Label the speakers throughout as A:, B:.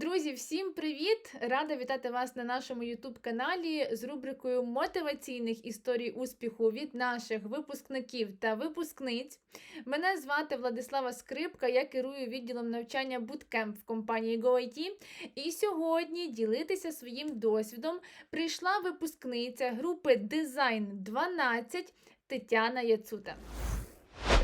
A: Друзі, всім привіт! Рада вітати вас на нашому youtube каналі з рубрикою мотиваційних історій успіху від наших випускників та випускниць. Мене звати Владислава Скрипка, я керую відділом навчання Bootcamp в компанії GoIT. І сьогодні ділитися своїм досвідом прийшла випускниця групи Дизайн 12 Тетяна Яцута.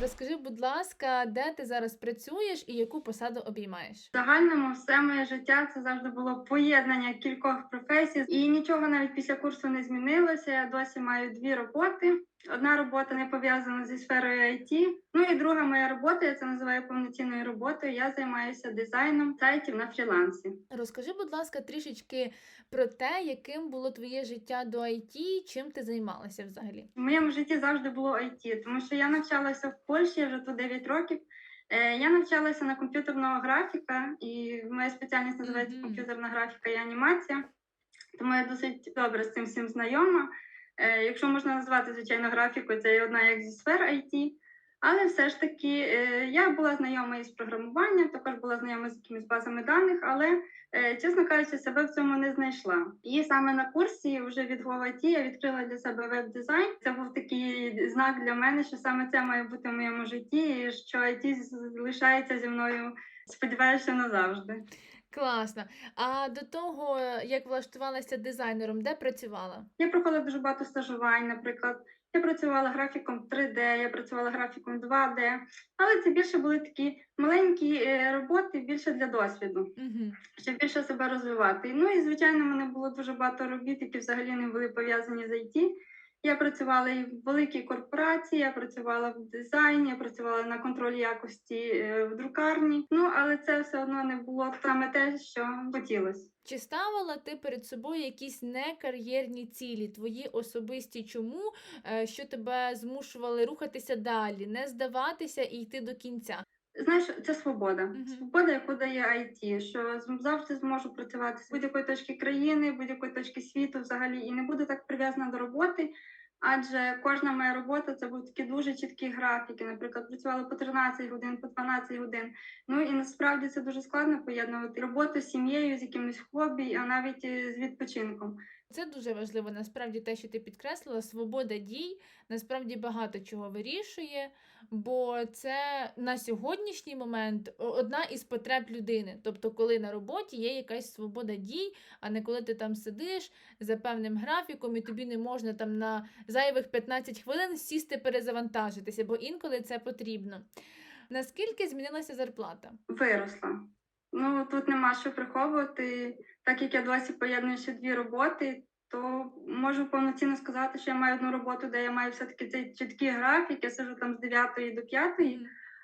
A: Розкажи, будь ласка, де ти зараз працюєш і яку посаду обіймаєш?
B: В загальному все моє життя це завжди було поєднання кількох професій, і нічого навіть після курсу не змінилося. Я досі маю дві роботи. Одна робота не пов'язана зі сферою IT, Ну і друга моя робота, я це називаю повноцінною роботою. Я займаюся дизайном сайтів на фрілансі.
A: Розкажи, будь ласка, трішечки про те, яким було твоє життя до IT, чим ти займалася взагалі?
B: В моєму житті завжди було IT, тому що я навчалася в Польщі я вже тут 9 років. Е, Я навчалася на комп'ютерного графіка, і моя спеціальність називається комп'ютерна графіка і анімація. Тому я досить добре з цим всім знайома. Е, Якщо можна назвати звичайно графіку, це одна як зі сфер IT. Але все ж таки е, я була знайома із програмуванням, також була знайома з якимись базами даних, але, е, чесно кажучи, себе в цьому не знайшла. І саме на курсі вже від GoIT я відкрила для себе веб-дизайн. Це був такий знак для мене, що саме це має бути в моєму житті, і що IT залишається зі мною, сподіваюся, назавжди.
A: Класно. А до того, як влаштувалася дизайнером, де працювала?
B: Я проходила дуже багато стажувань, наприклад. Я працювала графіком 3D, я працювала графіком 2D, але це більше були такі маленькі е, роботи, більше для досвіду,
A: Угу.
B: щоб більше себе розвивати. Ну і звичайно, в мене було дуже багато робіт, які взагалі не були пов'язані з IT. Я працювала і в великій корпорації, я працювала в дизайні, я працювала на контролі якості е, в друкарні. Ну але це все одно не було саме те, що хотілося.
A: Чи ставила ти перед собою якісь некар'єрні цілі, твої особисті чому, е, що тебе змушували рухатися далі, не здаватися і йти до кінця?
B: Знаєш, це свобода.
A: Мгм.
B: Свобода, яку дає IT, що завжди зможу працювати з будь-якої точки країни, будь-якої точки світу взагалі, і не буду так прив'язана до роботи. Адже кожна моя робота це був такі дуже чіткі графіки. Наприклад, працювала по 13 годин, по 12 годин. Ну і насправді це дуже складно поєднувати роботу з сім'єю, з якимось хобі, а навіть е, з відпочинком.
A: Це дуже важливо. Насправді те, що ти підкреслила, свобода дій насправді багато чого вирішує, бо це на сьогоднішній момент одна із потреб людини. Тобто, коли на роботі є якась свобода дій, а не коли ти там сидиш за певним графіком, і тобі не можна там на зайвих 15 хвилин сісти перезавантажитися, бо інколи це потрібно. Наскільки змінилася зарплата?
B: Виросла. Ну тут нема що приховувати. Так як я досі поєдную ще дві роботи, то можу повноцінно сказати, що я маю одну роботу, де я маю все-таки цей чіткий графік, я сижу там з 9 до 5,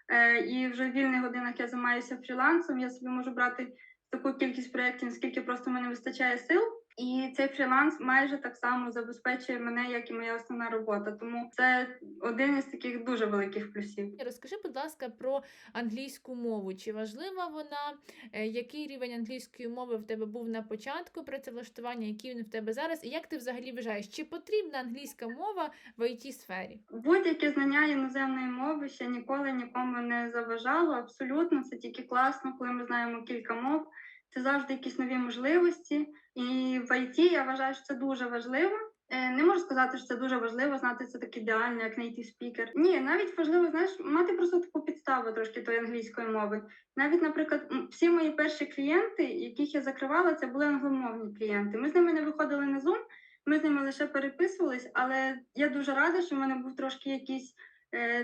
B: е, і вже в вільних годинах я займаюся фрілансом. Я собі можу брати таку кількість проєктів, наскільки просто мені мене вистачає сил. І цей фріланс майже так само забезпечує мене, як і моя основна робота. Тому це один із таких дуже великих плюсів.
A: Розкажи, будь ласка, про англійську мову. Чи важлива вона? Е, Який рівень англійської мови в тебе був на початку працевлаштування, який він в тебе зараз? І як ти взагалі вважаєш, чи потрібна англійська мова в it сфері?
B: Будь-яке знання іноземної мови ще ніколи нікому не заважало. Абсолютно, це тільки класно, коли ми знаємо кілька мов. Це завжди якісь нові можливості. І в IT я вважаю, що це дуже важливо. Е, Не можу сказати, що це дуже важливо знати це так ідеально, як native speaker. Ні, навіть важливо, знаєш, мати просто таку підставу трошки тої англійської мови. Навіть, наприклад, всі мої перші клієнти, яких я закривала, це були англомовні клієнти. Ми з ними не виходили на Zoom, ми з ними лише переписувались, але я дуже рада, що в мене був трошки якийсь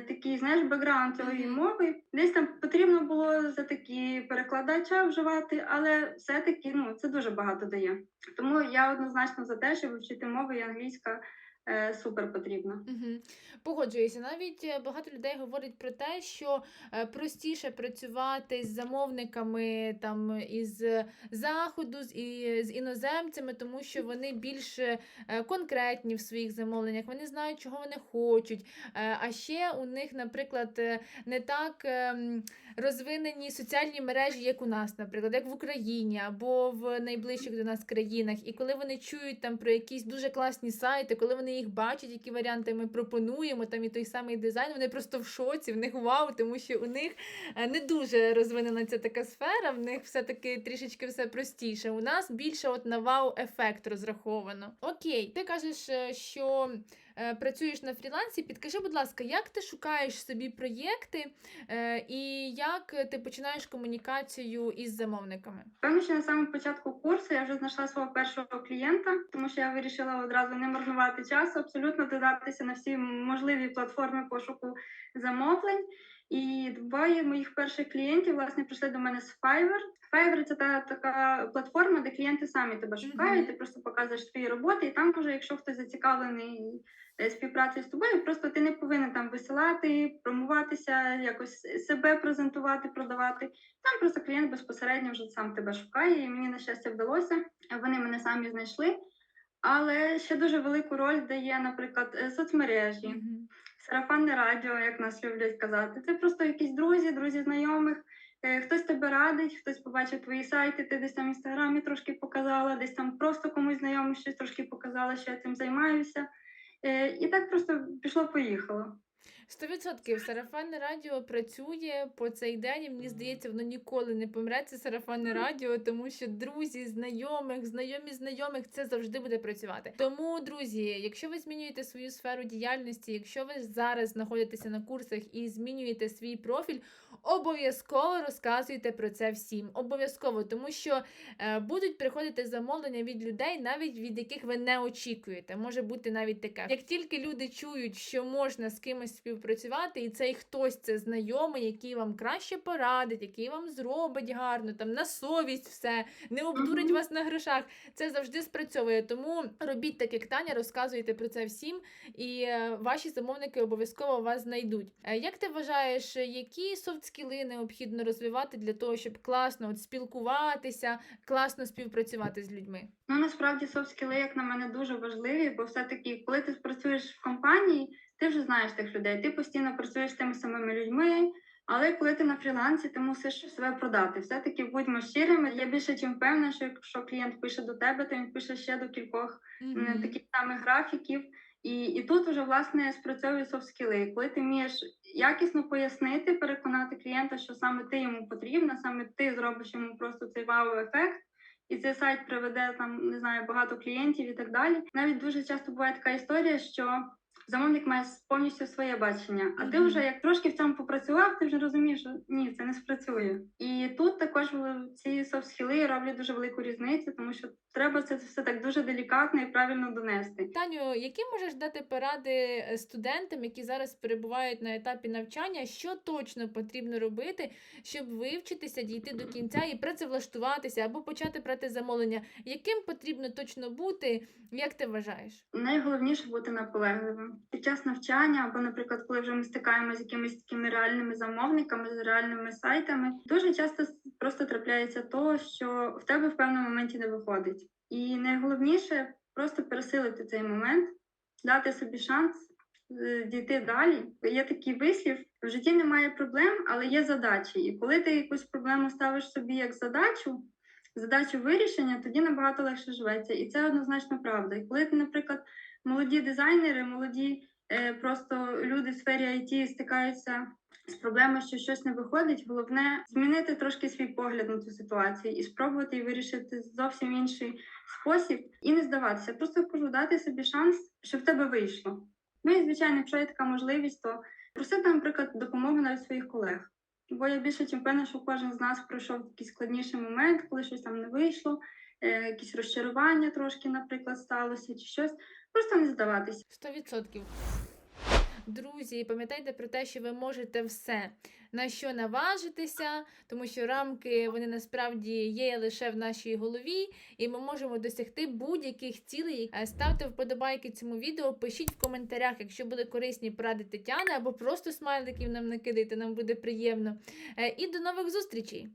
B: такий, знаєш, бекграунд цієї мови. Десь там потрібно було за такі перекладача вживати, але все-таки ну, це дуже багато дає. Тому я однозначно за те, щоб вчити мови, і англійська е, супер потрібна.
A: Угу. Погоджуюся. Навіть е, багато людей говорять про те, що е, простіше працювати з замовниками там із заходу, і, з іноземцями, тому що вони більш е, конкретні в своїх замовленнях, вони знають, чого вони хочуть. Е, А ще у них, наприклад, е, не так ем, розвинені соціальні мережі, як у нас, наприклад, як в Україні або в найближчих до нас країнах. І коли вони чують там про якісь дуже класні сайти, коли вони їх бачать, які варіанти ми пропонуємо, там і той самий дизайн. Вони просто в шоці, в них вау, тому що у них е, не дуже розвинена ця така сфера, в них все-таки трішечки все простіше. У нас більше от на вау-ефект розраховано. Окей, ти кажеш, е, що працюєш на фрілансі. Підкажи, будь ласка, як ти шукаєш собі проєкти е, і як ти починаєш комунікацію із замовниками?
B: Певно, що на самому початку курсу я вже знайшла свого першого клієнта, тому що я вирішила одразу не марнувати час, абсолютно додатися на всі можливі платформи пошуку замовлень. І двоє моїх перших клієнтів власне прийшли до мене з Fiverr. Fiverr – це та така платформа, де клієнти самі тебе шукають. Ти просто показуєш свої роботи, і там вже, якщо хтось зацікавлений е, співпрацею з тобою, просто ти не повинен там висилати, промуватися, якось себе презентувати, продавати. Там просто клієнт безпосередньо вже сам тебе шукає, і мені на щастя вдалося. Вони мене самі знайшли. Але ще дуже велику роль дає, наприклад, е, соцмережі,
A: Мгм.
B: Сарафанне радіо, як нас люблять казати. Це просто якісь друзі, друзі знайомих. Е, Хтось тебе радить, хтось побачив твої сайти, ти десь там в інстаграмі трошки показала, десь там просто комусь знайомим щось трошки показала, що я цим займаюся. Е, І так просто пішло-поїхало.
A: Сто відсотків сарафанне радіо працює по цей день. і Мені здається, воно ніколи не помре. Це сарафанне радіо, тому що друзі, знайомих, знайомі знайомих це завжди буде працювати. Тому, друзі, якщо ви змінюєте свою сферу діяльності, якщо ви зараз знаходитеся на курсах і змінюєте свій профіль, обов'язково розказуйте про це всім. Обов'язково, тому що е, будуть приходити замовлення від людей, навіть від яких ви не очікуєте. Може бути навіть таке. Як тільки люди чують, що можна з кимось співпрацювати, і цей хтось це знайомий, який вам краще порадить, який вам зробить гарно, там на совість все, не обдурить вас на грошах. Це завжди спрацьовує. Тому робіть так, як Таня, розказуйте про це всім, і е, ваші замовники обов'язково вас знайдуть. Е, Як ти вважаєш, які софт-скіли необхідно розвивати для того, щоб класно от спілкуватися, класно співпрацювати з людьми?
B: Ну насправді софт-скіли, як на мене, дуже важливі, бо все-таки, коли ти працюєш в компанії, ти вже знаєш тих людей, ти постійно працюєш з тими самими людьми. Але коли ти на фрілансі, ти мусиш себе продати. Все-таки будьмо щирими. Я більше чим впевнена, що якщо клієнт пише до тебе, то він пише ще до кількох м,
A: Мгм.
B: таких самих графіків. І, і тут вже власне спрацьовують софт-скіли. Коли ти вмієш якісно пояснити, переконати клієнта, що саме ти йому потрібна, саме ти зробиш йому просто цей вау-ефект, і цей сайт приведе там, не знаю, багато клієнтів і так далі. Навіть дуже часто буває така історія, що замовник має повністю своє бачення. А ти вже як трошки в цьому попрацював, ти вже розумієш, що ні, це не спрацює. І тут також ці софт-скіли роблять дуже велику різницю, тому що треба це все так дуже делікатно і правильно донести.
A: Таню, які можеш дати поради е, студентам, які зараз перебувають на етапі навчання, що точно потрібно робити, щоб вивчитися, дійти до кінця і працевлаштуватися або почати брати замовлення? Яким потрібно точно бути, як ти вважаєш?
B: Найголовніше бути наполегливим під час навчання, або, наприклад, коли вже ми стикаємося з якимись такими реальними замовниками, з реальними сайтами, дуже часто просто трапляється то, що в тебе в певному моменті не виходить. І найголовніше просто пересилити цей момент, дати собі шанс е, дійти далі. Є такий вислів: в житті немає проблем, але є задачі. І коли ти якусь проблему ставиш собі як задачу, задачу вирішення, тоді набагато легше живеться. І це однозначно правда. І коли ти, наприклад, молоді дизайнери, молоді е, просто люди в сфері IT стикаються з проблемою, що щось не виходить. Головне змінити трошки свій погляд на цю ситуацію і спробувати її вирішити зовсім інший спосіб і не здаватися. Просто кажу, дати собі шанс, щоб в тебе вийшло. Ну і звичайно, якщо є така можливість, то просити, наприклад, допомогу навіть своїх колег. Бо я більше чим певна, що кожен з нас пройшов такий складніший момент, коли щось там не вийшло, е, якісь розчарування трошки, наприклад, сталося чи щось. Просто не здаватися.
A: Сто відсотків. Друзі, пам'ятайте про те, що ви можете все на що наважитися, тому що рамки вони насправді є лише в нашій голові, і ми можемо досягти будь-яких цілей. Е, Ставте вподобайки цьому відео, пишіть в коментарях, якщо були корисні поради Тетяни, або просто смайликів нам накидайте, нам буде приємно. Е, І до нових зустрічей!